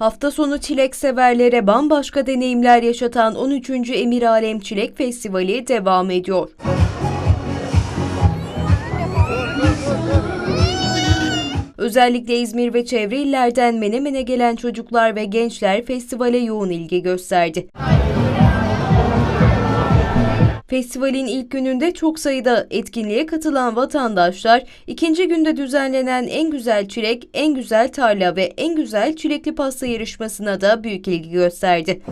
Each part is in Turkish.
Hafta sonu çilek severlere bambaşka deneyimler yaşatan 13. Emir Alem Çilek Festivali devam ediyor. Özellikle İzmir ve çevre illerden Menemen'e gelen çocuklar ve gençler festivale yoğun ilgi gösterdi. Festivalin ilk gününde çok sayıda etkinliğe katılan vatandaşlar, ikinci günde düzenlenen en güzel çilek, en güzel tarla ve en güzel çilekli pasta yarışmasına da büyük ilgi gösterdi.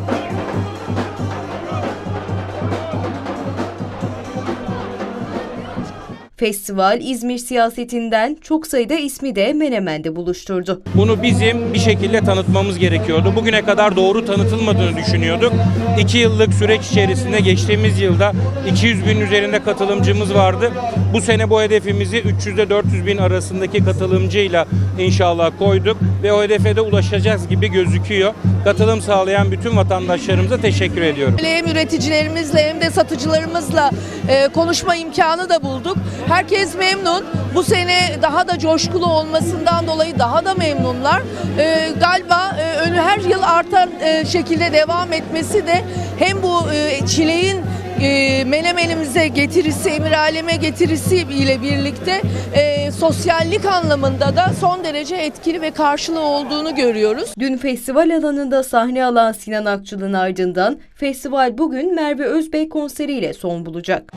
Festival, İzmir siyasetinden çok sayıda ismi de Menemen'de buluşturdu. Bunu bizim bir şekilde tanıtmamız gerekiyordu. Bugüne kadar doğru tanıtılmadığını düşünüyorduk. İki yıllık süreç içerisinde geçtiğimiz yılda 200 bin üzerinde katılımcımız vardı. Bu sene bu hedefimizi 300 ile 400 bin arasındaki katılımcıyla inşallah koyduk ve o hedefe de ulaşacağız gibi gözüküyor. Katılım sağlayan bütün vatandaşlarımıza teşekkür ediyorum. Hem üreticilerimizle hem de satıcılarımızla e, konuşma imkanı da bulduk. Herkes memnun. Bu sene daha da coşkulu olmasından dolayı daha da memnunlar. E, galiba önü her yıl artan e, şekilde devam etmesi de hem bu e, çileğin e, Menemenimize getirisi, Emir Alem'e getirisi ile birlikte e, sosyallik anlamında da son derece etkili ve karşılığı olduğunu görüyoruz. Dün festival alanında sahne alan Sinan Akçıl'ın ardından festival bugün Merve Özbey konseriyle son bulacak.